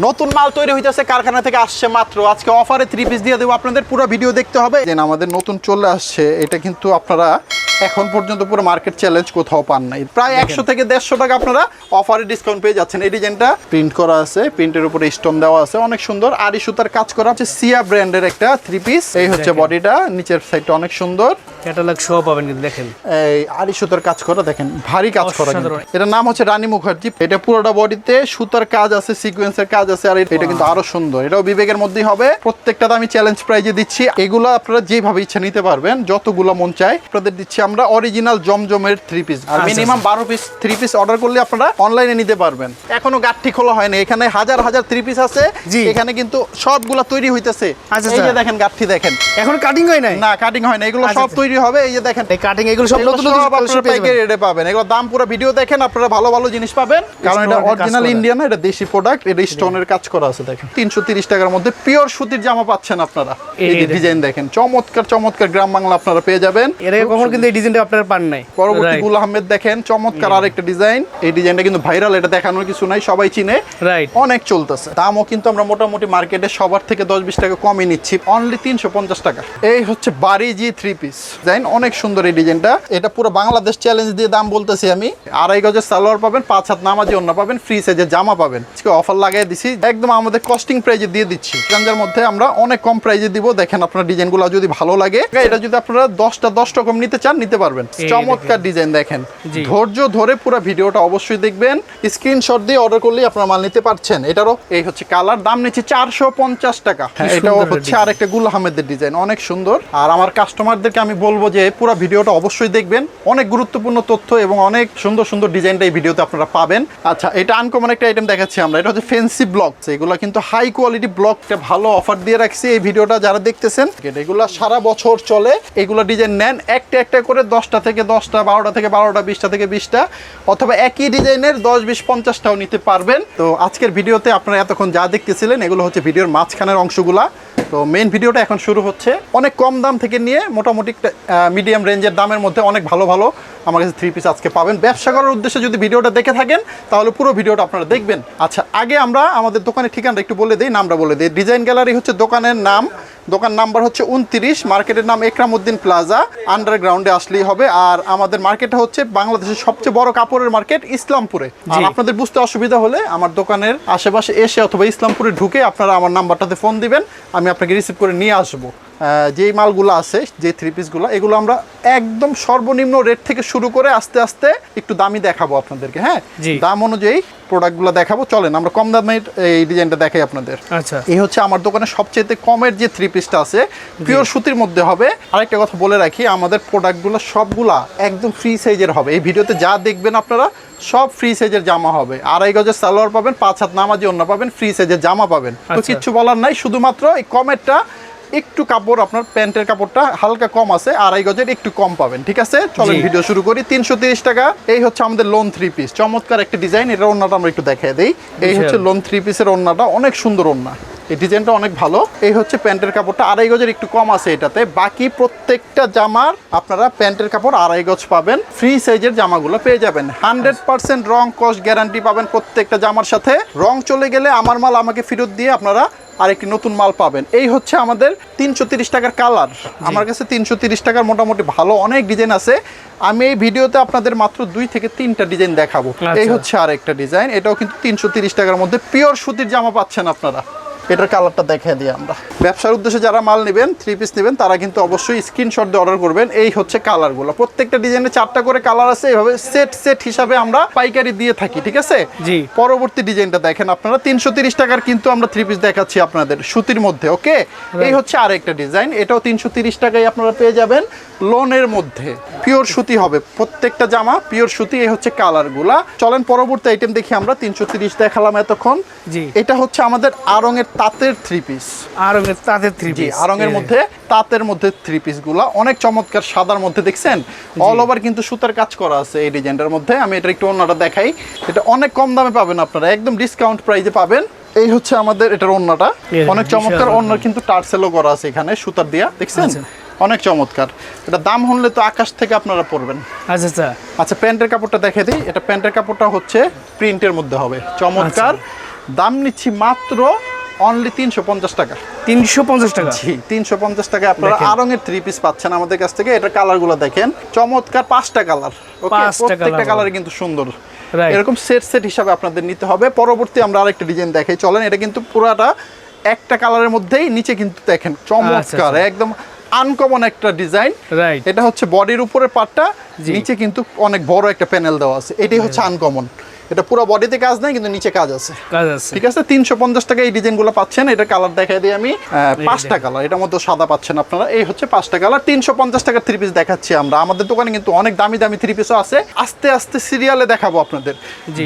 নতুন মাল তৈরি হইতেছে কারখানা থেকে আসছে মাত্র। আজকে অফারে থ্রি পিস দিয়ে দেবো আপনাদের পুরো ভিডিও দেখতে হবে। দেন আমাদের নতুন চলে আসছে এটা কিন্তু আপনারা এখন পর্যন্ত পুরো মার্কেট চ্যালেঞ্জ কোথাও পান নাই। প্রায় একশো থেকে দেড়শো টাকা আপনারা অফারে ডিসকাউন্ট পেয়ে যাচ্ছেন। এই ডিজাইনটা প্রিন্ট করা আছে প্রিন্টের উপরে স্টোন দেওয়া আছে অনেক সুন্দর। আড়ি সুতার কাজ করা হচ্ছে সিয়া ব্র্যান্ডের একটা থ্রি পিস এই হচ্ছে। বডিটা নিচের সাইডটা অনেক সুন্দর। ক্যাটালগ শো পাবেন কিন্তু দেখেন। এই আড়ি সুতার কাজ করা দেখেন ভারী কাজ করা কিন্তু। এটার নাম হচ্ছে রানী মুখার্জি। এটা পুরোটা বডিতে সুতার কাজ আছে সিকোয়েন্সের কাজ আছে আর এটা কিন্তু আরও সুন্দর। এটাও বিবেকের মধ্যেই হবে। প্রত্যেকটাতে আমি চ্যালেঞ্জ প্রাইজে দিচ্ছি। এগুলো আপনারা যেভাবে ইচ্ছা নিতে পারবেন যতগুলো মন চায় আপনাদের দিচ্ছি আমরা অরিজিনাল জমজমের থ্রি পিস আর আচ্ছা, মিনিমাম বারো পিস থ্রি পিস অর্ডার করলে আপনারা অনলাইনে নিতে পারবেন। এখনও গাঠি খোলা হয়নি। এখানে হাজার হাজার থ্রি পিস আছে। এখানে কিন্তু সবগুলা তৈরি হইতেছে। আচ্ছা, এই যে আচ্ছা। দেখেন গাঠি দেখেন। এখন কাটিং হয় নাই? না কাটিং হয় না এগুলো আচ্ছা, সব আচ্ছা। তৈরি হবে। এই যে দেখেন। এই কাটিং এগুলো সব নতুন নতুন আপনারা পাইকারি রেটে পাবেন। এগুলো দাম পুরো ভিডিও দেখেন। আপনারা ভালো ভালো জিনিস পাবেন। কারণ এটা কাজ অরিজিনাল ইন্ডিয়ান এটা দেশি প্রোডাক্ট এটা স্টোনের কাজ করা আছে দেখেন। তিনশো তিরিশ টাকার মধ্যে পিওর সুতির জামা পাচ্ছেন আপনারা। এই। ডিজাইন দেখেন। চমৎকার চমৎকার গ্রাম বাংলা আপনারা পেয়ে যাবেন। এর আগে কখনো কিন্তু এই ডিজাইনটা আপনারা পান নাই। পরবর্তী গুল আহমেদ দেখেন চমৎকার আরেকটা ডিজাইন এই ডিজাইনটা কিন্তু ভাইরাল এটা দেখানোর কিছু নাই সবাই চিনে। রাইট অনেক চলতেছে। দামও কিন্তু আমরা মোটামুটি মার্কেটে সবার থেকে দশ বিশ টাকা কমই নিচ্ছি। অনলি তিনশো পঞ্চাশ টাকা। এই হচ্ছে বাড়ি জি থ্রি পিস ডিজাইন অনেক সুন্দর এই ডিজাইনটা এটা পুরো বাংলাদেশ চ্যালেঞ্জ দিয়ে দাম বলতেছি আমি। আড়াই গজের সালোয়ার পাবেন পাঁচ হাত নামাজি অন্য পাবেন ফ্রি সাইজের জামা পাবেন। আজকে অফার লাগাই দিছি একদম আমাদের কস্টিং প্রাইজে দিয়ে দিচ্ছি। গাঞ্জার মধ্যে আমরা অনেক কম প্রাইজে দিব। দেখেন আপনার ডিজাইনগুলো যদি ভালো লাগে এটা যদি আপনারা দশটা দশ রকম নিতে চান নিতে পারবেন। চমৎকার ডিজাইন দেখেন। ধৈর্য ধরে পুরো ভিডিওটা অবশ্যই দেখবেন। স্ক্রিনশট দিয়ে অর্ডার করলেই আপনারা মাল নিতে পারছেন। এটারও এই হচ্ছে কালার দাম নিচ্ছে চারশো পঞ্চাশ টাকা। এটাও হচ্ছে আর একটা গুল আহমেদের ডিজাইন অনেক সুন্দর। আর আমার কাস্টমারদেরকে আমি বলব যে পুরো ভিডিওটা অবশ্যই দেখবেন। অনেক গুরুত্বপূর্ণ তথ্য এবং অনেক সুন্দর সুন্দর ডিজাইনটা এই ভিডিওতে আপনারা পাবেন। আচ্ছা এটা আনকমন একটা আইটেম দেখাচ্ছি আমরা। এটা হচ্ছে ফেন্সি ব্লক এগুলো কিন্তু হাই কোয়ালিটি ব্লকটা ভালো অফার দিয়ে রাখছি এই ভিডিওটা যারা দেখতেছেন। এগুলো সারা বছর চলে, এগুলো ডিজাইন নেন, একটা একটা করে দশটা থেকে দশটা, বারোটা থেকে বারোটা, বিশটা থেকে বিশটা, অথবা একই ডিজাইনের দশ বিশ পঞ্চাশটাও নিতে পারবেন। তো আজকের ভিডিওতে আপনারা এতক্ষণ যা দেখতেছিলেন, এগুলো হচ্ছে ভিডিওর মাঝখানের অংশগুলা। তো মেন ভিডিওটা এখন শুরু হচ্ছে। অনেক কম দাম থেকে নিয়ে মোটামুটি মিডিয়াম রেঞ্জের দামের মধ্যে অনেক ভালো ভালো আমার কাছে থ্রি পিস আজকে পাবেন। ব্যবসা করার উদ্দেশ্যে যদি ভিডিওটা দেখে থাকেন, তাহলে পুরো ভিডিওটা আপনারা দেখবেন। আচ্ছা আগে আমরা আমাদের দোকানের ঠিকানাটা একটু বলে দিই, নামটা বলে দিই। ডিজাইন গ্যালারি হচ্ছে দোকানের নাম দোকান নাম্বার হচ্ছে উনত্রিশ মার্কেটের নাম একরামউদ্দিন প্লাজা। আন্ডারগ্রাউন্ডে আসলেই হবে। আর আমাদের মার্কেটটা হচ্ছে বাংলাদেশের সবচেয়ে বড় কাপড়ের মার্কেট ইসলামপুরে। আর আপনাদের বুঝতে অসুবিধা হলে আমার দোকানের আশেপাশে এসে অথবা ইসলামপুরে ঢুকে আপনারা আমার নাম্বারটাতে ফোন দিবেন। আমি আপনাকে রিসিভ করে নিয়ে আসব। যেই মালগুলো আছে যে থ্রি পিসগুলো এগুলো আমরা একদম সর্বনিম্ন রেট থেকে শুরু করে আস্তে আস্তে একটু দামি দেখাবো আপনাদেরকে হ্যাঁ। দাম অনুযায়ী প্রোডাক্টগুলো দেখাবো। চলেন আমরা কম দামের এই ডিজাইনটা দেখাই আপনাদের। আচ্ছা। এই হচ্ছে আমার দোকানে সবচেয়ে কমের যে থ্রি পিসটা আছে পিওর সুতির মধ্যে হবে। আরেকটা কথা বলে রাখি আমাদের প্রোডাক্টগুলো সবগুলা একদম ফ্রি সাইজের হবে। এই ভিডিওতে যা দেখবেন আপনারা সব ফ্রি সাইজের জামা হবে। আড়াই গজের সালোয়ার পাবেন পাঁচ হাত নামাজি অন্য পাবেন ফ্রি সাইজের জামা পাবেন। তো। কিচ্ছু বলার নাই শুধুমাত্র এই কমেরটা একটু কাপড় আপনার প্যান্টের কাপড়টা হালকা কম আছে আড়াই গজের একটু কম পাবেন ঠিক আছে? চলেন ভিডিও শুরু করি। তিনশো তিরিশ টাকা এই হচ্ছে আমাদের লোন থ্রি পিস চমৎকার একটা ডিজাইন এটা অন্যটা আমরা একটু দেখাই দিই। এই হচ্ছে লোন থ্রি পিসের অন্যটা অনেক সুন্দর ওন্না এই ডিজাইনটা অনেক ভালো। এই হচ্ছে প্যান্টের কাপড়টা আড়াই গজের একটু কম আছে এটাতে। বাকি প্রত্যেকটা জামার আপনারা প্যান্টের কাপড় আড়াই গজ পাবেন। ফ্রি সাইজের জামাগুলো পেয়ে যাবেন। হান্ড্রেড পার্সেন্ট রং কস্ট গ্যারান্টি পাবেন প্রত্যেকটা জামার সাথে। রং চলে গেলে আমার মাল আমাকে ফেরত দিয়ে আপনারা আরেকটি নতুন মাল পাবেন। এই হচ্ছে আমাদের তিনশো তিরিশ টাকার কালার। আমার কাছে তিনশো তিরিশ টাকার মোটামুটি ভালো অনেক ডিজাইন আছে। আমি এই ভিডিওতে আপনাদের মাত্র দুই থেকে তিনটা ডিজাইন দেখাবো। আচ্ছা। এই হচ্ছে আরেকটা ডিজাইন। এটাও কিন্তু তিনশো তিরিশ টাকার মধ্যে পিওর সুতির জামা পাচ্ছেন আপনারা। এটার কালারটা দেখিয়ে দিই আমরা। ব্যবসার উদ্দেশ্যে যারা মাল নেবেন থ্রি পিস নেবেন তারা কিন্তু অবশ্যই স্ক্রিনশট দিয়ে অর্ডার করবেন। এই হচ্ছে কালারগুলো। প্রত্যেকটা ডিজাইনে চারটা করে কালার আছে এইভাবে সেট সেট হিসাবে আমরা পাইকারি দিয়ে থাকি ঠিক আছে? জি। পরবর্তী ডিজাইনটা দেখেন আপনারা। তিনশো তিরিশ টাকার কিন্তু আমরা থ্রি পিস দেখাচ্ছি আপনাদের সুতির মধ্যে ওকে এই হচ্ছে আরেকটা ডিজাইন। এটাও তিনশো তিরিশ টাকায় আপনারা পেয়ে যাবেন লোনের মধ্যে। পিওর সুতি হবে। প্রত্যেকটা জামা পিওর সুতি এই হচ্ছে কালারগুলা। চলেন পরবর্তী আইটেম দেখি আমরা। তিনশো তিরিশ দেখালাম এতক্ষণ। জি। এটা হচ্ছে আমাদের আরঙের তাঁতের থ্রি পিস আর তাঁতের থ্রি পিস আরঙের মধ্যে তাঁতের মধ্যে থ্রি পিসগুলা। অনেক চমৎকার সাদার মধ্যে দেখছেন? অল ওভার কিন্তু সুতার কাজ করা আছে এই ডিজাইনটার মধ্যে। আমি এটা একটু অন্যটা দেখাই। এটা অনেক কম দামে পাবেন আপনারা একদম ডিসকাউন্ট প্রাইসে পাবেন। এই হচ্ছে আমাদের এটার অন্যটা। অনেক চমৎকার। অন্য কিন্তু টার্সেলও করা আছে এখানে সুতার দিয়া দেখছেন? আচ্ছা। অনেক চমৎকার। এটা দাম হলে তো আকাশ থেকে আপনারা পড়বেন। আচ্ছা আচ্ছা। আচ্ছা প্যান্টের কাপড়টা দেখে দিই। এটা প্যান্টের কাপড়টা হচ্ছে প্রিন্টের মধ্যে হবে। চমৎকার। দাম নিচ্ছি মাত্র অনলি তিনশো পঞ্চাশ টাকা। তিনশো পঞ্চাশ টাকা? জি তিনশো পঞ্চাশ টাকা। আপনারা আরঙের থ্রি পিস পাচ্ছেন আমাদের কাছ থেকে। কালারগুলো দেখেন। চমৎকার পাঁচটা কালার ওকে প্রত্যেকটা কালার কিন্তু সুন্দর। এরকম সেট সেট হিসাবে আপনাদের নিতে হবে। পরবর্তী আমরা আরেকটা ডিজাইন দেখাই। চলেন এটা কিন্তু পুরাটা একটা কালারের মধ্যেই নিচে কিন্তু দেখেন। চমৎকার আচ্ছা। একদম আনকমন একটা ডিজাইন এটা হচ্ছে বডির উপরের পার্টটা নিচে কিন্তু অনেক বড় একটা প্যানেল দেওয়া আছে। এটাই হচ্ছে আনকমন এটা পুরো বডিতে কাজ নাই কিন্তু নিচে কাজ আছে। কাজ আছে। ঠিক আছে? তিনশো পঞ্চাশ টাকা এই ডিজাইনগুলো পাচ্ছেন এটা কালার দেখাই দিই আমি। পাঁচটা কালার এটার মধ্যে সাদা পাচ্ছেন আপনারা। এই হচ্ছে পাঁচটা কালার তিনশো পঞ্চাশ টাকার থ্রি পিস দেখাচ্ছি আমরা। আমাদের দোকানে কিন্তু অনেক দামি দামি থ্রি পিসও আছে। আস্তে আস্তে সিরিয়ালে দেখাবো আপনাদের।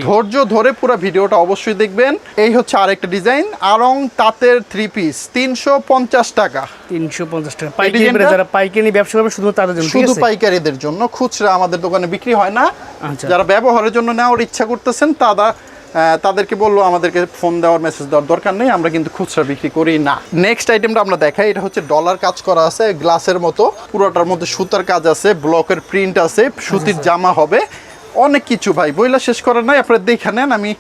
ধৈর্য ধরে পুরো ভিডিওটা অবশ্যই দেখবেন। এই হচ্ছে আরেকটা ডিজাইন আরং তাঁতের থ্রি পিস তিনশো পঞ্চাশ টাকা। তিনশো পঞ্চাশ টাকা। পাইকারি? যারা পাইকারি ব্যবসা করবে শুধু তাদের জন্য শুধু পাইকারিদের জন্য। খুচরা আমাদের দোকানে বিক্রি হয় না। আচ্ছা। যারা ব্যবহারের জন্য নেওয়ার ইচ্ছা করতেছেন তারা তাদেরকে বলল, আমাদেরকে ফোন দেওয়ার মেসেজ দেওয়ার দরকার নেই, আমরা কিন্তু খুচরা বিক্রি করি না। নেক্সট আইটেমটা আমরা দেখাই, এটা হচ্ছে ডলার কাজ করা আছে গ্লাসের মতো। পুরোটার মধ্যে সুতার কাজ আছে ব্লকের প্রিন্ট আছে, সুতির জামা হবে। অনেক কিছু ভাই, বইলা শেষ করার নাই, আপনারা দেখে নেন, আমি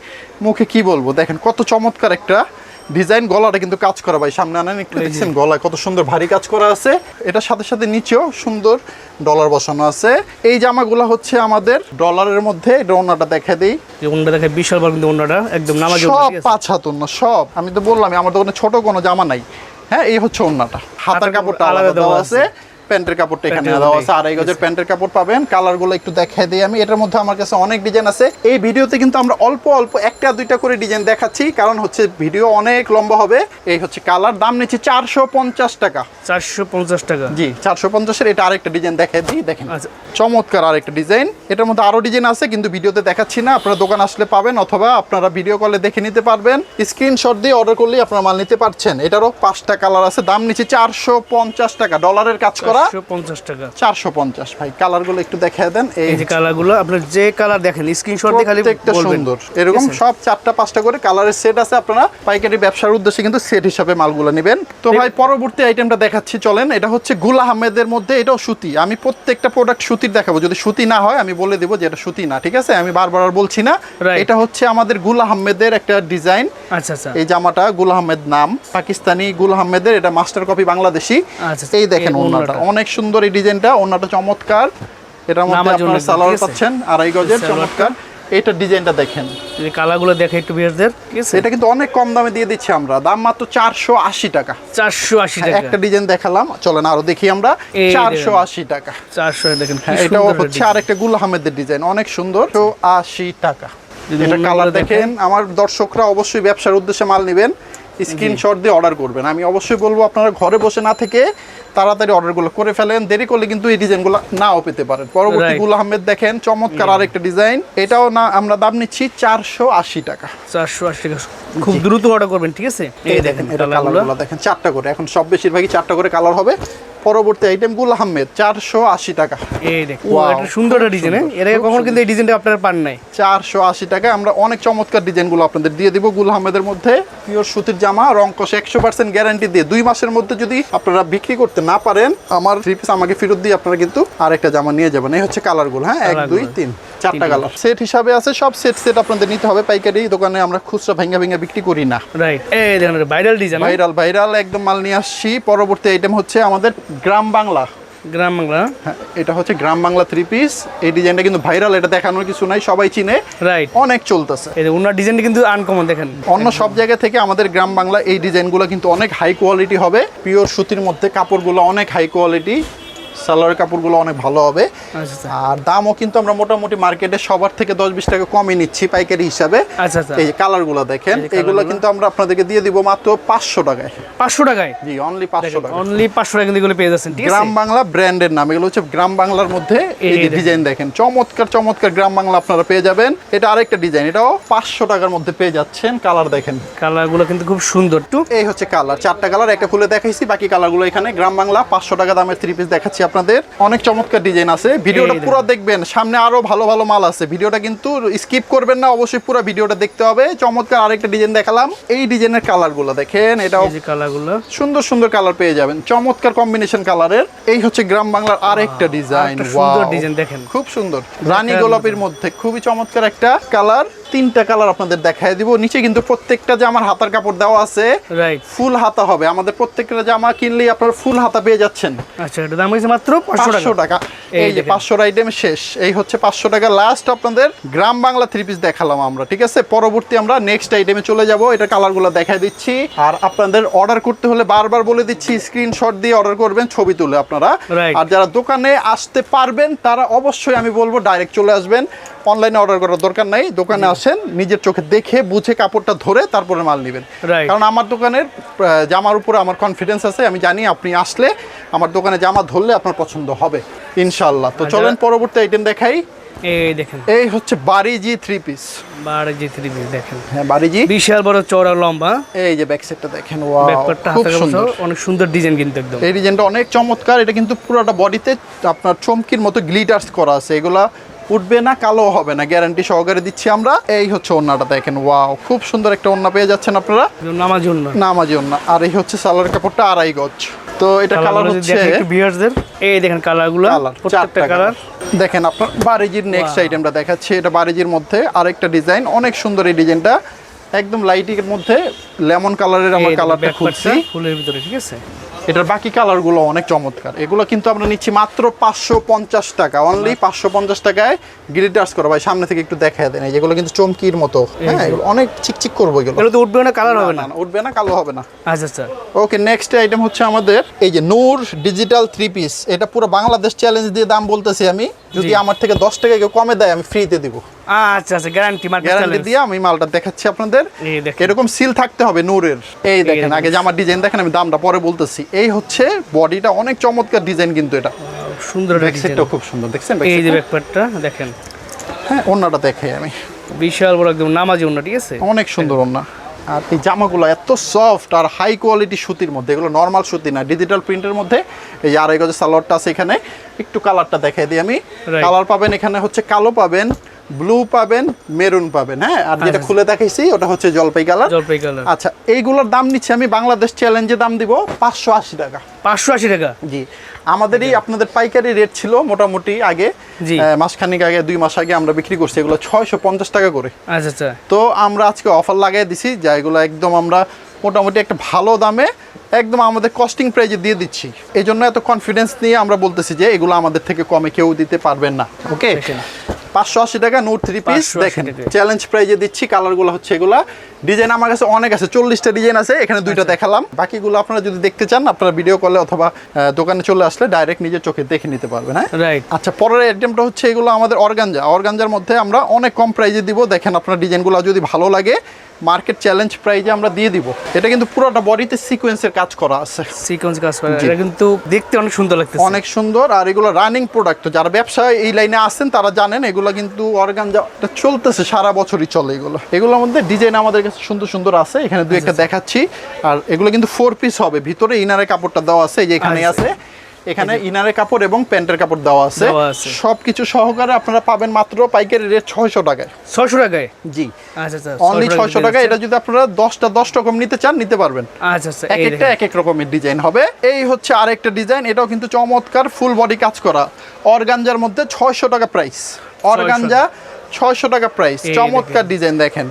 মুখে কি বলব? দেখেন কত চমৎকার একটা ডিজাইন গলাটা কিন্তু কাজ করা ভাই। সামনে আনেন একটু দেখছেন গলায় কত সুন্দর ভারী কাজ করা আছে। এটার সাথে সাথে নিচেও সুন্দর ডলার বসানো আছে। এই জামাগুলো হচ্ছে আমাদের ডলারের মধ্যে এটা ওনাটা দেখে দিই। দেখে বিশাল বড় কিন্তু একদম নামাজ সব পাঁচ হাত ওন্না সব। আমি তো বললাম আমার দোকানে ছোট কোনো জামা নাই। হ্যাঁ এই হচ্ছে ওনাটা হাতার কাপড়টা আলাদা দেওয়া আছে। প্যান্টের কাপড়টা এখানে দেওয়া। আছে আড়াই গজের প্যান্টের কাপড় পাবেন। কালারগুলো একটু দেখাই দিই আমি। এটার মধ্যে আমার কাছে অনেক ডিজাইন আছে। এই ভিডিওতে কিন্তু আমরা অল্প অল্প একটা দুইটা করে ডিজাইন দেখাচ্ছি। কারণ হচ্ছে ভিডিও অনেক লম্বা হবে। এই হচ্ছে কালার। দাম নিচ্ছে চারশো পঞ্চাশ টাকা। চারশো পঞ্চাশ টাকা। জি চারশো পঞ্চাশের এটা আরেকটা ডিজাইন দেখাই দিই। দেখেন। আচ্ছা। চমৎকার আরেকটা ডিজাইন। এটার মধ্যে আরও ডিজাইন আছে কিন্তু ভিডিওতে দেখাচ্ছি না। আপনারা দোকান আসলে পাবেন অথবা আপনারা ভিডিও কলে দেখে নিতে পারবেন। স্ক্রিনশট দিয়ে অর্ডার করলেই আপনারা মাল নিতে পারছেন। এটারও পাঁচটা কালার আছে। দাম নিচে চারশো পঞ্চাশ টাকা। ডলারের কাজ করা চারশো পঞ্চাশ টাকা। চারশো পঞ্চাশ। ভাই কালারগুলো একটু দেখায় দেন। এই যে কালারগুলো আপনার যে কালার দেখেন স্ক্রিনশট দিয়ে খালি প্রত্যেকটা সুন্দর। এরকম সব চারটা পাঁচটা করে কালারের সেট আছে। আপনারা পাইকারি ব্যবসার উদ্দেশ্যে কিন্তু সেট হিসাবে মালগুলো নেবেন। তো ভাই পরবর্তী আইটেমটা দেখাচ্ছি চলেন। এটা হচ্ছে গুল আহমেদের মধ্যে এটাও সুতি। আমি প্রত্যেকটা প্রোডাক্ট সুতির দেখাবো। যদি সুতি না হয় আমি বলে দেবো যে এটা সুতি না ঠিক আছে? আমি বারবার আর বলছি না। এটা হচ্ছে আমাদের গুল আহমেদের একটা ডিজাইন আচ্ছা আচ্ছা। এই জামাটা গুল আহমেদ নাম। পাকিস্তানি গুল আহমেদের এটা মাস্টার কপি বাংলাদেশি। আচ্ছা, এই দেখেন ওনাটা। অনেক সুন্দর এই ডিজাইনটা। ওনাটা চমৎকার। এটার মধ্যে আপনারা সালোয়ার? পাচ্ছেন আড়াই গজের চমৎকার। এটা ডিজাইনটা দেখেন। এই কালারগুলো দেখে একটু বিয়ারদের। এটা কিন্তু অনেক কম দামে দিয়ে দিচ্ছি আমরা। দাম মাত্র চারশো আশি টাকা। চারশো আশি টাকা। একটা ডিজাইন দেখালাম। চলেন আরও দেখি আমরা। চারশো। আশি টাকা। চারশো দেখেন হ্যাঁ এটাও হচ্ছে। আরেকটা গুল আহমেদের ডিজাইন। অনেক সুন্দর। তো আশি টাকা। এটা কালার। দেখেন। আমার দর্শকরা অবশ্যই ব্যবসার উদ্দেশ্যে মাল নেবেন। স্ক্রিনশট দিয়ে অর্ডার করবেন। আমি অবশ্যই বলব আপনারা ঘরে বসে না থেকে তাড়াতাড়ি অর্ডারগুলো করে ফেলেন। দেরি করলে কিন্তু এই ডিজাইনগুলো নাও পেতে পারেন। পরবর্তী. গুল আহমেদ দেখেন চমৎকার আরেকটা ডিজাইন এটাও না আমরা দাম নিচ্ছি চারশো আশি টাকা। চারশো আশি টাকা। খুব দ্রুত অর্ডার করবেন ঠিক আছে? এই দেখেন এটা কালারগুলো দেখেন চারটা করে। এখন সব বেশিরভাগই চারটা করে কালার হবে। পরবর্তী আইটেম গুল আহমেদ চারশো আশি টাকা। এই সুন্দর ডিজাইন এর আগে কখনো কিন্তু এই ডিজাইনটা আপনারা পান নাই। চারশো আশি টাকা আমরা অনেক চমৎকার ডিজাইনগুলো আপনাদের দিয়ে দিব। গুল আহমেদের মধ্যে পিওর সুতির জামা রং কষে একশো পার্সেন্ট গ্যারান্টি দিয়ে দুই মাসের মধ্যে যদি আপনারা বিক্রি করতে না পারেন আমার থ্রি পিস আমাকে ফেরত দিয়ে আপনারা কিন্তু আরেকটা জামা নিয়ে যাবেন। এই হচ্ছে কালারগুলো হ্যাঁ? এক দুই তিন। চারটা। কালার। সেট হিসাবে আছে সব সেট সেট আপনাদের নিতে হবে পাইকারি দোকানে আমরা খুচরা ভেঙে ভেঙে বিক্রি করি না। রাইট এই দেখেন ভাইরাল ডিজাইন ভাইরাল ভাইরাল একদম মাল নিয়ে আসছি। পরবর্তী আইটেম হচ্ছে আমাদের গ্রাম বাংলা। গ্রাম বাংলা হ্যাঁ, এটা হচ্ছে গ্রাম বাংলা থ্রি পিস এই ডিজাইনটা কিন্তু ভাইরাল এটা দেখানোর কিছু নাই সবাই চিনে। রাইট অনেক চলতেছে। এই ওনার ডিজাইনটা কিন্তু আনকমন দেখেন। অন্য সব জায়গা থেকে আমাদের গ্রাম বাংলা এই ডিজাইনগুলো কিন্তু অনেক হাই কোয়ালিটি হবে। পিওর সুতির মধ্যে কাপড়গুলো অনেক হাই কোয়ালিটি সালোয়ার কাপড়গুলো অনেক ভালো হবে। আচ্ছা আচ্ছা। আর দামও কিন্তু আমরা মোটামুটি মার্কেটে সবার থেকে দশ বিশ টাকা কমই নিচ্ছি পাইকারি হিসাবে। আচ্ছা এই কালারগুলো দেখেন এগুলো কিন্তু আমরা আপনাদেরকে দিয়ে দিব মাত্র পাঁচশো টাকায়। পাঁচশো টাকায়? জি অনলি পাঁচশো টাকা অনলি পাঁচশো টাকা কিন্তু এগুলো পেয়ে যাচ্ছেন গ্রাম বাংলা ব্র্যান্ডের নাম এগুলো হচ্ছে গ্রাম বাংলার মধ্যে এই। ডিজাইন দেখেন। চমৎকার চমৎকার গ্রাম বাংলা আপনারা পেয়ে যাবেন। এটা আরেকটা ডিজাইন এটাও পাঁচশো টাকার মধ্যে পেয়ে যাচ্ছেন কালার দেখেন। কালারগুলো কিন্তু খুব সুন্দর একটু এই হচ্ছে কালার চারটা কালার একটা খুলে দেখাইছি বাকি কালারগুলো এখানে গ্রাম বাংলা পাঁচশো টাকা দামের থ্রি পিস দেখাচ্ছি আপনাদের। অনেক চমৎকার ডিজাইন আছে। ভিডিওটা পুরো দেখবেন সামনে আরও ভালো ভালো মাল আছে। ভিডিওটা কিন্তু স্কিপ করবেন না অবশ্যই পুরো ভিডিওটা দেখতে হবে। চমৎকার আরেকটা ডিজাইন দেখালাম। এই ডিজাইনের কালারগুলো দেখেন এটাও কালারগুলো সুন্দর সুন্দর কালার পেয়ে যাবেন। চমৎকার কম্বিনেশন কালারের এই হচ্ছে গ্রাম বাংলার আরেকটা ডিজাইন সুন্দর ডিজাইন দেখেন। খুব সুন্দর। রানী গোলাপের মধ্যে। খুবই চমৎকার একটা কালার তিনটা কালার আপনাদের দেখাই দিব। নিচে কিন্তু প্রত্যেকটা জামার হাতার কাপড় দেওয়া আছে। রাইট ফুল হাতা হবে। আমাদের প্রত্যেকটা জামা কিনলেই আপনার ফুল হাতা পেয়ে যাচ্ছেন। আচ্ছা এটা দাম হয়েছে মাত্র পাঁচশো পাঁচশো টাকা। টাকা এই যে দেখেন। পাঁচশোর আইটেম শেষ। এই হচ্ছে পাঁচশো টাকা লাস্ট আপনাদের গ্রাম বাংলা থ্রি পিস দেখালাম আমরা ঠিক আছে? পরবর্তী আমরা নেক্সট আইটেমে চলে যাব। এটা কালারগুলো দেখাই দিচ্ছি। আর আপনাদের অর্ডার করতে হলে বারবার বলে দিচ্ছি স্ক্রিনশট দিয়ে অর্ডার করবেন ছবি তুলে আপনারা। আর যারা দোকানে আসতে পারবেন তারা অবশ্যই আমি বলব ডাইরেক্ট চলে আসবেন। অনলাইনে অর্ডার করার দরকার নাই। দোকানে আসেন নিজের চোখে দেখে বুঝে কাপড়টা ধরে তারপরে মাল নেবেন। কারণ আমার দোকানের জামার উপরে আমার কনফিডেন্স আছে আমি জানি আপনি আসলে আমার দোকানে জামা ধরলে আপনার পছন্দ হবে ইনশাল্লাহ তো আচ্ছা। চলেন পরবর্তী আইটেম দেখাই। এই দেখেন। এই হচ্ছে বাড়িজি থ্রি পিস বারো থ্রি পিস দেখেন। হ্যাঁ বাড়িজি বিশাল বড় চওড়া লম্বা। এই যে ব্যাক সাইডটা দেখেন ওয়াও খুব সুন্দর। অনেক সুন্দর ডিজাইন কিন্তু একদম। এই ডিজাইনটা অনেক চমৎকার এটা কিন্তু পুরোটা বডিতে আপনার চমকির মতো গ্লিটার্স করা আছে এগুলা উঠবে না কালো হবে না। গ্যারান্টি সহকারে দিচ্ছি আমরা। এই হচ্ছে ওন্নাটা দেখেন ওয়াও খুব সুন্দর একটা ওন্না পেয়ে যাচ্ছেন আপনারা। নামার জন্য নামাজি ওন্না আর এই হচ্ছে সালোয়ার কাপড়টা আড়াই গজ। তো এটা কালার হচ্ছে একটু ভিউয়ার্সদের এই দেখেন কালারগুলো কালার প্রত্যেকটা কালার দেখেন আপনার বারিজির নেক্সট. আইটেমটা দেখাচ্ছি। এটা বারিজির মধ্যে আরেকটা ডিজাইন অনেক সুন্দর এই ডিজাইনটা একদম লাইটিং এর মধ্যে লেমন কালারের আমরা কালারটা খুঁজছি ফুলের ভিতরে ঠিক আছে? এটার বাকি কালারগুলো অনেক চমৎকার। এগুলো কিন্তু আমরা নিচ্ছি মাত্র পাঁচশো পঞ্চাশ টাকা। অনলি পাঁচশো পঞ্চাশ টাকায় গ্রিটার্স করা। ভাই সামনে থেকে একটু দেখা দেন। এই যেগুলো কিন্তু চমকির মতো। হ্যাঁ এগুলো অনেক চিকচিক করব এগুলো। এগুলো তো উঠবে না কালার হবে না উঠবে না কালো হবে না। আচ্ছা আচ্ছা। ওকে নেক্সট আইটেম হচ্ছে আমাদের এই যে নূর ডিজিটাল থ্রি পিস এটা পুরো বাংলাদেশ চ্যালেঞ্জ দিয়ে দাম বলতেছি আমি। যদি আমার থেকে দশ টাকা কেউ কমে দেয় আমি ফ্রিতে দিব। আচ্ছা আচ্ছা গ্যারান্টি মার্কেট গ্যারান্টি দিয়ে আমি মালটা দেখাচ্ছি আপনাদের। এরকম সিল থাকতে হবে নূরের এই দেখেন দেখেন। আগে যে আমার ডিজাইন দেখেন আমি দামটা পরে বলতেছি। এই হচ্ছে বডিটা অনেক চমৎকার ডিজাইন কিন্তু এটা। সুন্দর ব্যাক ডিজাইন। সাইডটাও খুব সুন্দর দেখছেন এই যে side দেখেন। হ্যাঁ অন্যটা দেখাই আমি। বিশাল বড় একদম নামাজি অন্য ঠিক আছে? অনেক সুন্দর অন্য আর এই জামাগুলো এত সফট আর হাই কোয়ালিটি সুতির মধ্যে এগুলো নর্মাল সুতি না ডিজিটাল প্রিন্টের মধ্যে। এই যে আড়াই গজের সালোয়ারটা আছে এখানে একটু কালারটা দেখাই দিই আমি। কালার পাবেন এখানে হচ্ছে কালো পাবেন ব্লু পাবেন মেরুন পাবেন হ্যাঁ? আর যেটা আচ্ছা। খুলে দেখাইছি ওটা হচ্ছে জলপাই কালার। জলপাই কালার। আচ্ছা এইগুলোর দাম নিচ্ছি আমি বাংলাদেশ চ্যালেঞ্জে দাম দিব পাঁচশো আশি টাকা। পাঁচশো আশি টাকা? জি। আমাদেরই আপনাদের পাইকারি রেট ছিল মোটামুটি আগে মাসখানেক আগে দুই মাস আগে আমরা বিক্রি করছি এগুলো ছয়শো পঞ্চাশ টাকা করে। আচ্ছা আচ্ছা। তো আমরা আজকে অফার লাগাই দিছি যা এগুলো একদম আমরা মোটামুটি একটা ভালো দামে একদম আমাদের কস্টিং প্রাইজে দিয়ে দিচ্ছি। এই জন্য এত কনফিডেন্স নিয়ে আমরা বলতেছি যে এগুলো আমাদের থেকে কমে কেউ দিতে পারবেন না ওকে। পাঁচশো আশি টাকা নোট থ্রি পিস 580 দেখেন চ্যালেঞ্জ প্রাইজে দিচ্ছি কালারগুলো হচ্ছে এগুলা। ডিজাইন আমার কাছে অনেক আছে চল্লিশটা ডিজাইন আছে এখানে দুইটা আচ্ছা। দেখালাম। বাকিগুলো আপনারা যদি দেখতে চান আপনারা ভিডিও কলে অথবা দোকানে চলে আসলে ডাইরেক্ট নিজের চোখে দেখে নিতে পারবেন হ্যাঁ? রাইট আচ্ছা পরের আইটেমটা হচ্ছে এগুলো আমাদের অর্গানজা অর্গানজার মধ্যে আমরা অনেক কম প্রাইজে দিব। দেখেন আপনার ডিজাইনগুলো যদি ভালো লাগে মার্কেট চ্যালেঞ্জ প্রাইজে আমরা দিয়ে দিব। এটা কিন্তু পুরোটা বডিতে সিকোয়েন্সের কাজ করা আছে। সিকোয়েন্স কাজ করে। এটা কিন্তু দেখতে অনেক সুন্দর লাগতেছে। অনেক সুন্দর আর এগুলো রানিং প্রোডাক্ট যারা ব্যবসায় এই লাইনে আসেন তারা জানেন এগুলো কিন্তু অর্গানজা চলতেছে সারা বছরই চলে এগুলো। এগুলোর মধ্যে ডিজাইন আমাদের কাছে সুন্দর সুন্দর আছে এখানে দুই একটা দেখাচ্ছি। আর এগুলো কিন্তু ফোর পিস হবে ভিতরে ইনারে কাপড়টা দেওয়া আছে এই যে এখানে আচ্ছা। আছে। এখানে ইনারের কাপড় এবং প্যান্টের কাপড় দেওয়া আছে। সবকিছু সহকারে আপনারা পাবেন মাত্র পাইকারি রেট ছয়শো টাকায়। ছয়শো টাকায়? জি। আচ্ছা আচ্ছা অনলি ছয়শো টাকা এটা যদি আপনারা দশটা দশ রকম নিতে চান নিতে পারবেন। আচ্ছা আচ্ছা এক একটা এক এক রকমের ডিজাইন হবে। এই হচ্ছে আরেকটা ডিজাইন এটাও কিন্তু চমৎকার ফুল বডি কাজ করা। অর্গানজার মধ্যে ছয়শো টাকা প্রাইস অর্গানজা ছয়শো টাকা প্রাইস চমৎকার ডিজাইন দেখেন।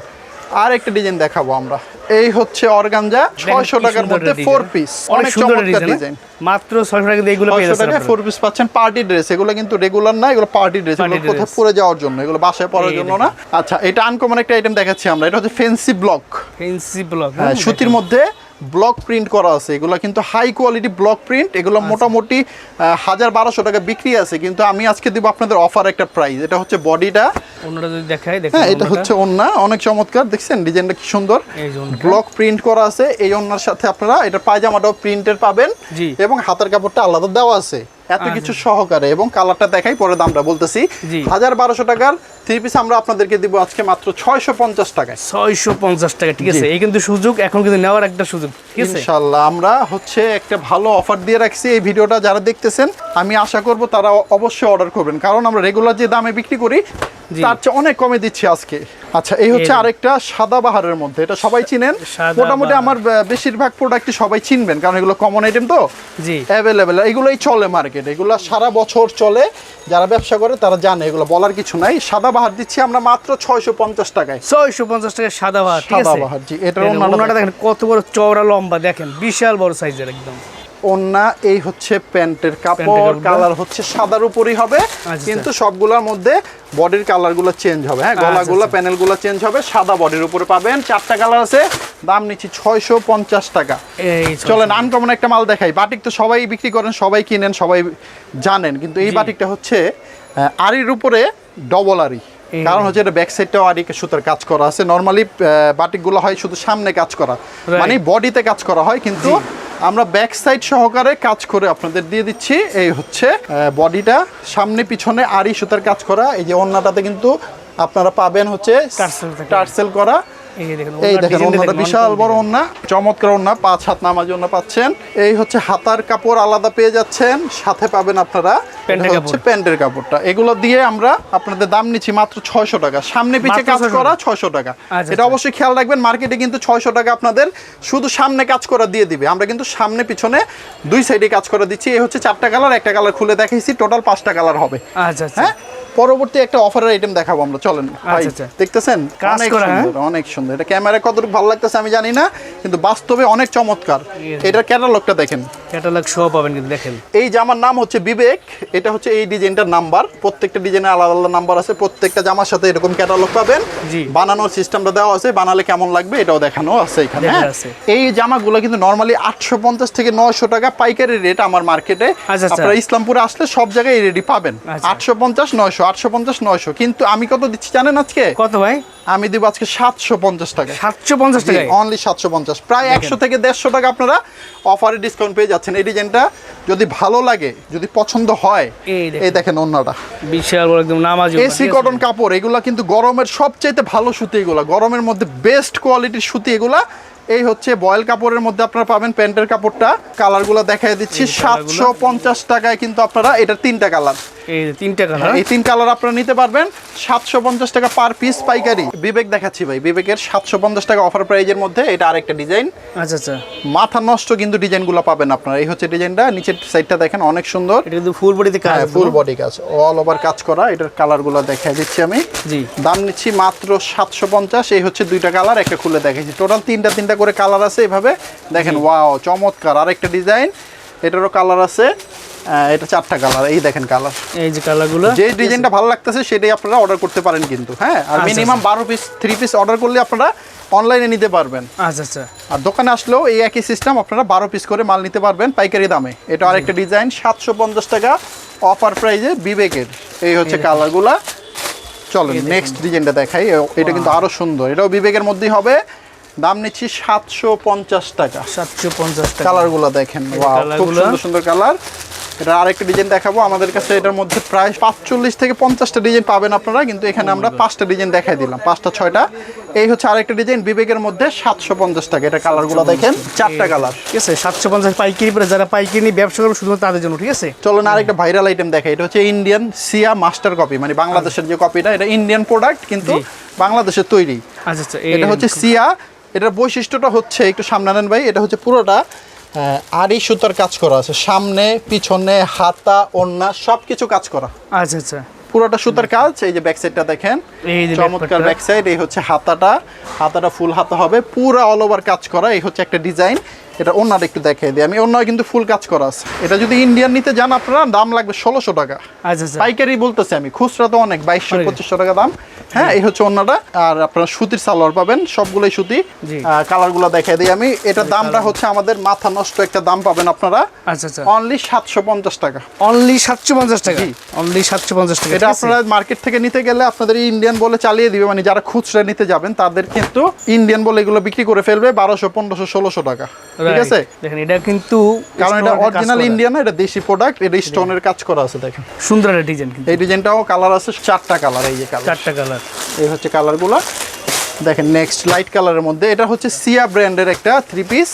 আর একটা ডিজাইন দেখাবো আমরা। এই হচ্ছে অর্গানজা দেখেন ছয়শো কি টাকার মধ্যে একটা ফোর পিস অনেক চমৎকার ডিজাইন ডিজাইন মাত্র ছয়শো টাকা দিয়ে এগুলো পেয়ে যাচ্ছেন 600 টাকা 4 পিস পাচ্ছেন পার্টি ড্রেস এগুলো কিন্তু রেগুলার না এগুলো পার্টি ড্রেস এগুলো কোথাও পরে যাওয়ার জন্য এগুলো বাসায় পরার জন্য না। আচ্ছা এটা আনকমন একটা আইটেম দেখাচ্ছি আমরা। এটা হচ্ছে ফেন্সি ব্লক ফেন্সি ব্লক হ্যাঁ, সুতির মধ্যে ব্লক প্রিন্ট করা আছে। এগুলো কিন্তু হাই কোয়ালিটি ব্লক প্রিন্ট। এগুলো আচ্ছা। মোটামুটি হাজার বারোশো টাকা বিক্রি আছে। কিন্তু আমি আজকে দিব আপনাদের অফার একটা প্রাইস এটা হচ্ছে বডিটা যদি দেখাই হ্যাঁ এটা হচ্ছে ওন্না। অনেক চমৎকার। দেখছেন ডিজাইনটা কি সুন্দর। ব্লক প্রিন্ট করা আছে। এই অন্যার সাথে আপনারা এটা পায়জামাটাও প্রিন্টের পাবেন। এবং হাতের কাপড়টা আলাদা দেওয়া আছে। এত কিছু সহকারে এবং কালারটা দেখাই পরে দামটা বলতেছি। হাজার বারোশো টাকার থ্রি পিস আমরা আপনাদেরকে দিব আজকে মাত্র ছয়শো পঞ্চাশ টাকায়। ছয়শো পঞ্চাশ টাকা ঠিক আছে? এই কিন্তু সুযোগ এখন কিন্তু নেওয়ার একটা সুযোগ ঠিক আছে? ইনশাল্লাহ আমরা হচ্ছে একটা ভালো অফার দিয়ে রাখছি এই ভিডিওটা যারা দেখতেছেন আমি আশা করব তারা অবশ্যই অর্ডার করবেন। কারণ আমরা রেগুলার যে দামে বিক্রি করি। তার চেয়ে অনেক কমে দিচ্ছি আজকে। আচ্ছা এই হচ্ছে আরেকটা সাদা বাহারের মধ্যে। এটা সবাই চিনেন? মোটামুটি আমার বেশিরভাগ প্রোডাক্টই সবাই চিনবেন কারণ এগুলো কমন আইটেম তো। জি। অ্যাভেলেবেল এগুলোই চলে মার্কেট এগুলো সারা বছর চলে। যারা ব্যবসা করে তারা জানে এগুলো বলার কিছু নাই। সাদা বাহার দিচ্ছি আমরা মাত্র ছয়শো পঞ্চাশ টাকায়। ছয়শো পঞ্চাশ টাকা সাদা ঠিক আছে? সাদাবাহার, জি, ওড়নাটা দেখেন কত বড় চওড়া লম্বা দেখেন বিশাল বড় সাইজের একদম। ওন্না এই হচ্ছে প্যান্টের কাপড়। কালার হচ্ছে সাদার উপরই হবে। আচ্ছা। কিন্তু সবগুলোর মধ্যে বডির কালারগুলো চেঞ্জ হবে। হ্যাঁ আচ্ছা, গলাগুলো আচ্ছা। প্যানেলগুলো চেঞ্জ হবে। সাদা বডির উপরে পাবেন। চারটা কালার আছে। দাম নিচ্ছি ছয়শো পঞ্চাশ টাকা। এই চলেন আনকমন একটা মাল দেখাই। বাটিক তো সবাই বিক্রি করেন সবাই কিনেন সবাই জানেন। কিন্তু এই বাটিকটা হচ্ছে আরির উপরে ডবল আরি। কারণ হচ্ছে এটা ব্যাক সাইডটাও আরি সুতার কাজ করা আছে। নর্মালি বাটিকগুলো হয় শুধু সামনে কাজ করা। মানে বডিতে কাজ করা হয় কিন্তু আমরা ব্যাক সাইড সহকারে কাজ করে আপনাদের দিয়ে দিচ্ছি। এই হচ্ছে বডিটা সামনে পিছনে আরি সুতার কাজ করা। এই যে অন্যটাতে কিন্তু আপনারা পাবেন হচ্ছে টার্সেল করা। এই দেখেন অন্যটা বিশাল বড় ওন্না চমৎকার ওন্না পাঁচ হাত নামার জন্য পাচ্ছেন। এই হচ্ছে হাতার কাপড় আলাদা পেয়ে যাচ্ছেন সাথে পাবেন আপনারা প্যান্টের হচ্ছে প্যান্টের কাপড়টা। এগুলো দিয়ে আমরা আপনাদের দাম নিচ্ছি মাত্র ছয়শো টাকা। সামনে পিছে কাজ করা ছয়শো টাকা। আচ্ছা, এটা আচ্ছা। অবশ্যই খেয়াল রাখবেন মার্কেটে কিন্তু ছয়শো টাকা আপনাদের শুধু সামনে কাজ করা দিয়ে দিবে। আমরা কিন্তু সামনে পিছনে দুই সাইডে কাজ করে দিচ্ছি। এই হচ্ছে চারটা কালার একটা কালার খুলে দেখাইছি টোটাল পাঁচটা কালার হবে। আচ্ছা হ্যাঁ? পরবর্তী একটা অফারের আইটেম দেখাবো আমরা চলেন। দেখতেছেন? অনেক হ্যাঁ? সুন্দর অনেক সুন্দর। এটা ক্যামেরায় কতটুকু ভালো লাগতেছে আমি জানি না কিন্তু বাস্তবে অনেক চমৎকার. এটার ক্যাটালগটা দেখেন ক্যাটালগ সহ পাবেন কিন্তু দেখেন এই জামার নাম হচ্ছে বিবেক এটা হচ্ছে এই ডিজাইনটার নাম্বার প্রত্যেকটা ডিজাইনের আলাদা আলাদা নাম্বার আছে প্রত্যেকটা জামার সাথে এরকম ক্যাটালগ পাবেন জি। বানানোর সিস্টেমটা দেওয়া আছে বানালে কেমন লাগবে এটাও দেখানো আছে এখানে হ্যাঁ? আছে। এই জামাগুলো কিন্তু নর্মালি আটশো পঞ্চাশ থেকে নয়শো টাকা পাইকারি রেট আমার মার্কেটে আচ্ছা, আচ্ছা। আপনারা ইসলামপুরে আসলে সব জায়গায় রেডি পাবেন আচ্ছা। আটশো পঞ্চাশ নয়শো আটশো পঞ্চাশ নয়শো কিন্তু আমি কত দিচ্ছি জানেন আজকে কত ভাই আমি দিব আজকে সাতশো পঞ্চাশ টাকা সাতশো পঞ্চাশ টাকা অনলি সাতশো পঞ্চাশ। প্রায় একশো থেকে দেড়শো টাকা আপনারা অফারে ডিসকাউন্ট পেয়ে যাচ্ছেন। এই ডিজাইনটা যদি ভালো লাগে যদি পছন্দ হয় এই দেখেন। অন্যটা। বিশাল বড় একদম নামাজ এসি কটন কাপড় এগুলা কিন্তু গরমের সবচাইতে ভালো সুতি এগুলা। গরমের মধ্যে বেস্ট কোয়ালিটির সুতি এগুলা। এই হচ্ছে বয়েল কাপড়ের মধ্যে আপনারা পাবেন প্যান্টের কাপড়টা। কালারগুলো দেখাই দিচ্ছি। সাতশো পঞ্চাশ টাকায় কিন্তু আপনারা এটা তিনটা কালার এই যে তিনটা কালার এই তিন কালার আপনারা নিতে পারবেন। সাতশো পঞ্চাশ টাকা পার পিস পাইকারি। বিবেক দেখাচ্ছি ভাই বিবেকের সাতশো পঞ্চাশ টাকা অফার প্রাইজের মধ্যে এটা আরেকটা ডিজাইন আচ্ছা আচ্ছা। মাথা নষ্ট কিন্তু ডিজাইনগুলো পাবেন আপনারা। এই হচ্ছে ডিজাইনটা নিচের সাইডটা দেখেন অনেক সুন্দর। এটা কিন্তু ফুল বডিতে কাজ হ্যাঁ ফুল বডি কাজ অল ওভার কাজ করা এটার কালারগুলো দেখাই দিচ্ছি আমি। জি। দাম নিচ্ছি মাত্র সাতশো পঞ্চাশ এই হচ্ছে দুইটা কালার একটা খুলে দেখাইছি। টোটাল তিনটা তিনটা করে কালার আছে এভাবে। দেখেন ওয়াও চমৎকার আরেকটা ডিজাইন এটারও কালার আছে এটা চারটা কালার এই দেখেন কালার এই যে কালারগুলো যে ডিজাইনটা ভালো লাগতেছে সেটাই আপনারা অর্ডার করতে পারেন কিন্তু হ্যাঁ? আর আচ্ছা, মিনিমাম বারো পিস থ্রি পিস অর্ডার করলে আপনারা অনলাইনে নিতে পারবেন। আচ্ছা আচ্ছা। আর দোকানে আসলেও এই একই সিস্টেম আপনারা বারো পিস করে মাল নিতে পারবেন পাইকারি দামে। এটা আরেকটা ডিজাইন সাতশো পঞ্চাশ টাকা অফার প্রাইজে বিবেকের। এই হচ্ছে কালারগুলা চলেন নেক্সট ডিজাইনটা দেখাই এটা কিন্তু আরও সুন্দর। এটাও বিবেকের মধ্যেই হবে। দাম নিচ্ছি সাতশো পঞ্চাশ টাকা। সাতশো পঞ্চাশ টাকা। কালারগুলো দেখেন খুব সুন্দর সুন্দর কালার। এটা আরেকটা ডিজাইন দেখাবো আমাদের কাছে এটার মধ্যে প্রায় পাঁচচল্লিশ থেকে পঞ্চাশটা ডিজাইন পাবেন আপনারা কিন্তু এখানে আমরা পাঁচটা ডিজাইন দেখাই দিলাম পাঁচটা ছয়টা। এই হচ্ছে আরেকটা ডিজাইন বিবেকের মধ্যে সাতশো পঞ্চাশ টাকা এটা কালারগুলো দেখেন চারটা কালার। ঠিক আছে সাতশো পঞ্চাশ পাইকারি পরে যারা পাইকারি নিয়ে ব্যবসা করবে শুধুমাত্র তাদের জন্য ঠিক আছে? চলুন আরেকটা ভাইরাল আইটেম দেখাই এটা হচ্ছে ইন্ডিয়ান সিয়া মাস্টার কপি মানে বাংলাদেশের যে কপিটা এটা ইন্ডিয়ান প্রোডাক্ট কিন্তু বাংলাদেশের তৈরি। আচ্ছা আচ্ছা এটা হচ্ছে সিয়া এটার বৈশিষ্ট্যটা হচ্ছে একটু সামনে আনেন ভাই এটা হচ্ছে পুরোটা আড়ি সুতার কাজ করা আছে। সামনে পিছনে হাতা ওন্না সব কিছু কাজ করা। আচ্ছা আচ্ছা। পুরোটা সুতার কাজ এই যে ব্যাক সাইডটা দেখেন। এই যে চমৎকার ব্যাক সাইড এই হচ্ছে হাতাটা। হাতাটা ফুল হাতা হবে পুরো অল ওভার কাজ করা এই হচ্ছে একটা ডিজাইন এটা অন্যটা একটু দেখাই দিই। আমি অন্য কিন্তু ফুল কাজ করা আছে। এটা যদি ইন্ডিয়ান নিতে যান আপনারা দাম লাগবে ষোলোশো টাকা। আচ্ছা আচ্ছা। পাইকারি বলতেছি আমি খুচরা তো অনেক বাইশশো পঁচিশশো টাকা দাম। হ্যাঁ এই হচ্ছে অন্যটা আর আপনারা সুতির সালোয়ার পাবেন সবগুলোই সুতি। জি। কালারগুলো দেখাই দিই আমি। এটার দামটা হচ্ছে আমাদের মাথা নষ্ট একটা দাম পাবেন আপনারা। আচ্ছা আচ্ছা। অনলি সাতশো পঞ্চাশ টাকা। অনলি সাতশো পঞ্চাশ টাকা? অনলি সাতশো পঞ্চাশ টাকা এটা আপনারা মার্কেট থেকে নিতে গেলে আপনাদের ইন্ডিয়ান বলে চালিয়ে দিবে। মানে যারা খুচরা নিতে যাবেন তাদের কিন্তু ইন্ডিয়ান বলে এগুলো বিক্রি করে ফেলবে বারোশো পনেরোশো ষোলোশো টাকা। ঠিক. আছে? দেখেন এটা কিন্তু কারণ এটা stone এর কাজ অরিজিনাল করা। ইন্ডিয়ান এটা দেশি প্রোডাক্ট এটা স্টোনের কাজ করা আছে দেখেন। সুন্দর একটা ডিজাইন কিন্তু। এই ডিজাইনটাও কালার আছে চারটা কালার এই যে কালার চারটা কালার এই হচ্ছে কালারগুলো দেখেন নেক্সট লাইট কালারের মধ্যে এটা হচ্ছে সিয়া ব্র্যান্ডের একটা থ্রি পিস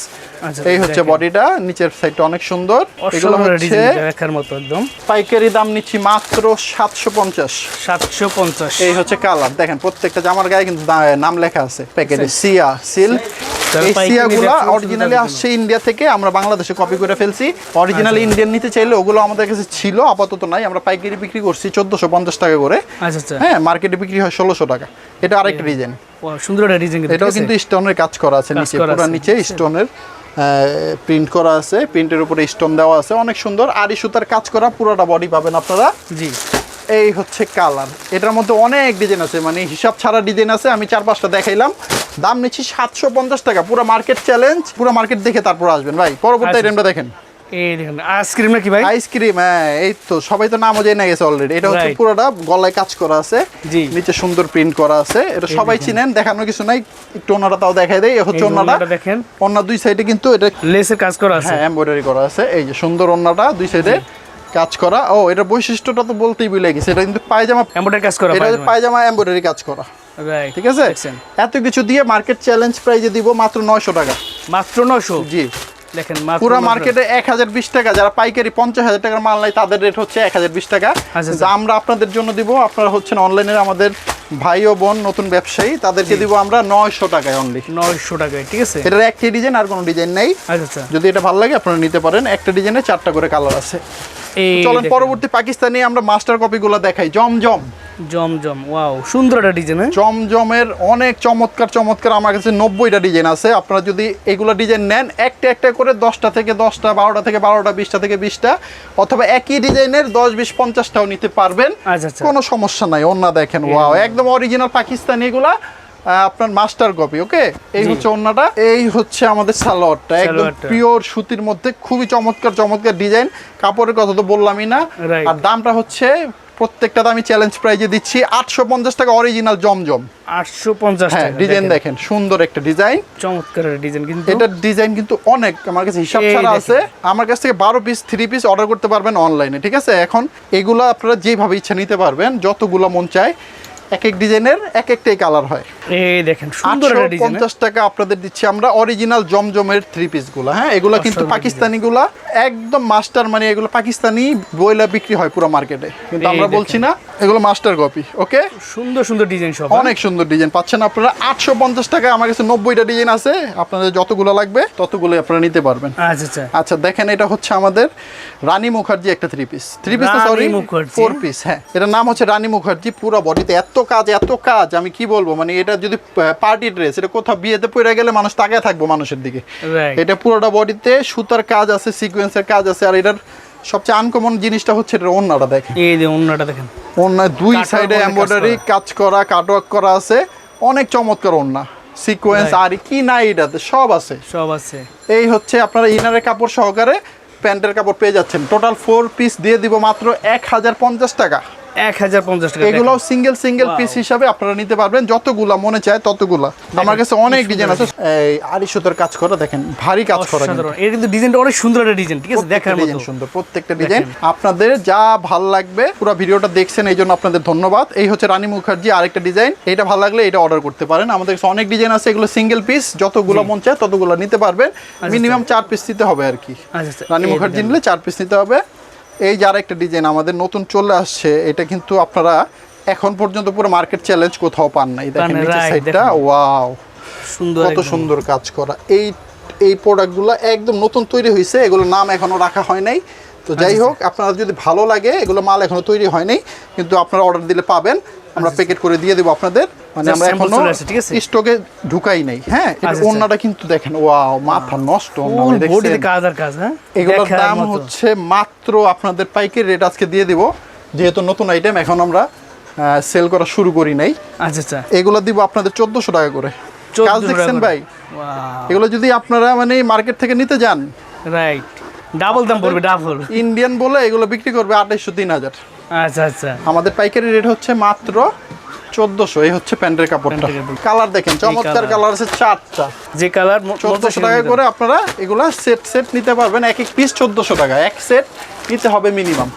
এই হচ্ছে বডিটা নিচের সাইডটা অনেক সুন্দর। এগুলো হচ্ছে দেখার মতো একদম। পাইকারি দাম নিচ্ছি মাত্র সাতশো পঞ্চাশ। সাতশো পঞ্চাশ। এই হচ্ছে কালার দেখেন প্রত্যেকটা জামার গায়ে কিন্তু নাম লেখা আছে। প্যাকেটে সিয়া সিল্ক এই পাইকারি সিয়া গুলা নিতে অরিজিনালি আসছে ইন্ডিয়া থেকে আমরা বাংলাদেশে কপি করে ফেলছি। অরিজিনালি আচ্ছা। ইন্ডিয়ান নিতে চাইলে ওগুলো আমাদের কাছে ছিল আপাতত নাই। আমরা পাইকারি বিক্রি করছি চোদ্দশো পঞ্চাশ টাকা করে। আচ্ছা আচ্ছা। হ্যাঁ মার্কেটে বিক্রি হয় ষোলোশো টাকা। এটা আরেকটা ডিজাইন সুন্দর একটা ডিজাইন এটাও কিন্তু স্টোনের কাজ করা আছে নিচে পুরো। নিচে স্টোনের প্রিন্ট করা আছে প্রিন্টের উপরে স্টোন দেওয়া আছে অনেক সুন্দর। আরি সুতার কাজ করা পুরোটা বডি পাবেন আপনারা। জি। এই হচ্ছে কালার এটার মধ্যে অনেক ডিজাইন আছে মানে হিসাব ছাড়া ডিজাইন আছে আমি চার পাঁচটা দেখাইলাম। দাম নিচ্ছি সাতশো পঞ্চাশ টাকা পুরো মার্কেট চ্যালেঞ্জ পুরো মার্কেট দেখে তারপর আসবেন ভাই। পরবর্তী আচ্ছা। আইটেমটা দেখেন। এই দেখেন আইসক্রিম নাকি ভাই? আইসক্রিম হ্যাঁ এই তো সবাই তো নামও জেনে গেছে অলরেডি এটা হচ্ছে পুরোটা গলায় কাজ করা আছে নিচে সুন্দর প্রিন্ট করা আছে। এটা সবাই চিনেন দেখানোর কিছু নাই একটু ওনারা তাও দেখাই দেয় হচ্ছে ওনাটা দেখেন। দুই সাইডে কিন্তু এটা লেসের কাজ করা আছে। হ্যাঁ এমব্রয়ডারি করা আছে। এই যে সুন্দর ওন্নাটা দুই সাইডে কাজ করা। ও এটার বৈশিষ্ট্যটা তো বলতেই ভুলে গেছে। এটা কিন্তু পায়জামা এমব্রয়ডারি কাজ করা এটা পায়জামা। এমব্রয়ডারি কাজ করা। ঠিক আছে? এত কিছু দিয়ে মার্কেট চ্যালেঞ্জ প্রাইজে দিব মাত্র নয়শো টাকা। মাত্র 900 জি। দেখেন পুরো মার্কেটে এক হাজার বিশ টাকা যারা পাইকারি পঞ্চাশ হাজার টাকার মাল নাই তাদের রেট হচ্ছে এক হাজার বিশ টাকা। আচ্ছা। আমরা আপনাদের জন্য দিব আপনারা হচ্ছেন অনলাইনের আমাদের ভাই ও বোন নতুন ব্যবসায়ী তাদেরকে দিব আমরা নয়শো টাকায় অনলি 900 টাকায় ঠিক আছে? এটার একটি ডিজাইন আর কোনো ডিজাইন নেই। আচ্ছা আচ্ছা। যদি এটা ভালো লাগে আপনারা নিতে পারেন। একটা ডিজাইনে চারটা করে কালার আছে। চলেন পরবর্তী পাকিস্তানি আমরা মাস্টার কপিগুলো দেখাই। জমজম জমজম ওয়াও সুন্দর একটা ডিজাইন হ্যাঁ? জমজমের অনেক চমৎকার চমৎকার আমার কাছে নব্বইটা ডিজাইন আছে। আপনারা যদি এগুলো ডিজাইন নেন একটা একটা করে দশটা থেকে দশটা বারোটা থেকে বারোটা বিশটা থেকে বিশটা অথবা একই ডিজাইনের দশ বিশ পঞ্চাশটাও নিতে পারবেন। আচ্ছা আচ্ছা। কোনো সমস্যা নাই অন্য দেখেন ওয়াও একদম অরিজিনাল পাকিস্তানি এগুলা। আপনার মাস্টার কপি ওকে এই হচ্ছে অন্যটা এই হচ্ছে আমাদের সালোয়ারটা। একদম পিওর সুতির মধ্যে খুবই চমৎকার চমৎকার ডিজাইন কাপড়ের কথা তো বললামই না। আর দামটা হচ্ছে প্রত্যেকটা আমি চ্যালেঞ্জ প্রাইজে দিচ্ছি আটশো পঞ্চাশ টাকা অরিজিনাল জমজম। 850 হ্যাঁ টাকা ডিজাইন দেখেন। সুন্দর একটা ডিজাইন চমৎকার ডিজাইন কিন্তু। এটার ডিজাইন কিন্তু অনেক আমার কাছে হিসাব ছাড়া আছে। আমার কাছ থেকে বারো পিস থ্রি পিস অর্ডার করতে পারবেন অনলাইনে ঠিক আছে? এখন এগুলো আপনারা যেভাবে ইচ্ছা নিতে পারবেন যতগুলো মন চায় এক এক ডিজাইনের এক একটাই কালার হয়। এই দেখেন সুন্দর একটা ডিজাইন পঞ্চাশ টাকা আপনাদের দিচ্ছি আমরা অরিজিনাল জমজমের থ্রি পিসগুলা হ্যাঁ? এগুলো কিন্তু পাকিস্তানি গুলা একদম মাস্টার মানে এগুলো পাকিস্তানি বইলা বিক্রি হয় পুরো মার্কেটে কিন্তু আমরা বলছি না এগুলো মাস্টার কপি ওকে সুন্দর সুন্দর ডিজাইন সব অনেক সুন্দর ডিজাইন পাচ্ছেন আপনারা। আটশো পঞ্চাশ টাকা আমার কাছে নব্বইটা ডিজাইন আছে। আপনাদের যতগুলো লাগবে ততগুলো আপনারা নিতে পারবেন। আচ্ছা আচ্ছা। আচ্ছা দেখেন এটা হচ্ছে আমাদের রানী মুখার্জি একটা three piece three piece sorry four piece হ্যাঁ। এটার নাম হচ্ছে রানী মুখার্জি পুরো বডিতে এত কাজ এত কাজ আমি কি বলব? মানে এটা যদি পার্টি ড্রেস এটা কোথাও বিয়েতে পরে গেলে মানুষ তাকায় থাকব মানুষের দিকে। এটা পুরোটা বডিতে সুতার কাজ আছে সিকোয়েন্সের কাজ আছে আর এটার সবচেয়ে আনকমন জিনিসটা হচ্ছে এটার অন্যটা দেখেন। এই যে অন্যটা দেখেন। ওনার দুই সাইডে এমব্রয়ডারি কাজ করা। কাটওয়ার্ক করা আছে অনেক চমৎকার ওন্না। সিকোয়েন্স আর কি নাই এটাতে সব আছে। সব আছে। এই হচ্ছে আপনারা ইনারের কাপড় সহকারে প্যান্টের কাপড় পেয়ে যাচ্ছেন। টোটাল ফোর পিস দিয়ে দিব মাত্র এক হাজার পঞ্চাশ টাকা। এক হাজার পঞ্চাশ টাকা এগুলো সিঙ্গেল সিঙ্গেল পিস হিসাবে আপনারা নিতে পারবেন যতগুলা মনে চায় ততগুলা। আমার কাছে অনেক ডিজাইন আছে। এই আড়ি সুতোর কাজ করা দেখেন ভারী কাজ করা এটা কিন্তু। ডিজাইনটা অনেক সুন্দর একটা ডিজাইন ঠিক আছে? দেখার মতো। সুন্দর প্রত্যেকটা ডিজাইন আপনাদের যা ভালো লাগবে পুরো ভিডিওটা দেখছেন এই জন্য আপনাদের ধন্যবাদ। এই হচ্ছে রানী মুখার্জি আরেকটা ডিজাইন এটা ভালো লাগলে এটা অর্ডার করতে পারেন। আমাদের কাছে অনেক ডিজাইন আছে এগুলো সিঙ্গেল পিস যতগুলো মন চায় ততগুলো নিতে পারবেন। মিনিমাম চার পিস নিতে হবে আর কি। আচ্ছা আচ্ছা। রানী মুখার্জি নিলে চার পিস নিতে হবে। এই যে আরেকটা ডিজাইন আমাদের নতুন চলে আসছে এটা কিন্তু আপনারা এখন পর্যন্ত পুরো মার্কেট চ্যালেঞ্জ কোথাও পান নাই। দেখেন নিচের সাইডটা ওয়াও সুন্দর কত সুন্দর কাজ করা। এই এই প্রোডাক্টগুলো একদম নতুন তৈরি হয়েছে এগুলোর নাম এখনও রাখা হয় নাই। তো যাই আচ্ছা, হোক আপনারা যদি ভালো লাগে এগুলো মাল এখনও তৈরি হয়নি কিন্তু আপনারা অর্ডার দিলে পাবেন। আমরা প্যাকেট করে দিয়ে দেবো আপনাদের। মানে আমরা এখনও? স্টকে ঢুকাই নাই। হ্যাঁ এটা আচ্ছা, ওন্নাটা কিন্তু দেখেন ওয়াও মাথা নষ্ট দেখছেন? কাজ আর কাজ হ্যাঁ? এগুলোর দাম হচ্ছে মাত্র আপনাদের পাইকারি রেট আজকে দিয়ে দিব। যেহেতু নতুন আইটেম এখন আমরা সেল করা শুরু করি নাই। আচ্ছা আচ্ছা। এগুলো দিব আপনাদের চোদ্দশো টাকা করে। কাজ দেখছেন ভাই? এগুলো যদি আপনারা মানে মার্কেট থেকে নিতে যান রাইট ডাবল দাম পড়বে ডাবল ইন্ডিয়ান বলে এগুলো বিক্রি করবে আঠাইশশো তিন হাজার আচ্ছা আচ্ছা। আমাদের পাইকারি রেট হচ্ছে মাত্র চোদ্দশো এই হচ্ছে প্যান্টের কাপড়টা। কালার দেখেন চমৎকার কালার আছে চারটা। যে কালার চোদ্দশো টাকা করে আপনারা এগুলা সেট সেট নিতে পারবেন। এক এক পিস চোদ্দশো টাকা। এক সেট নিতে হবে মিনিমাম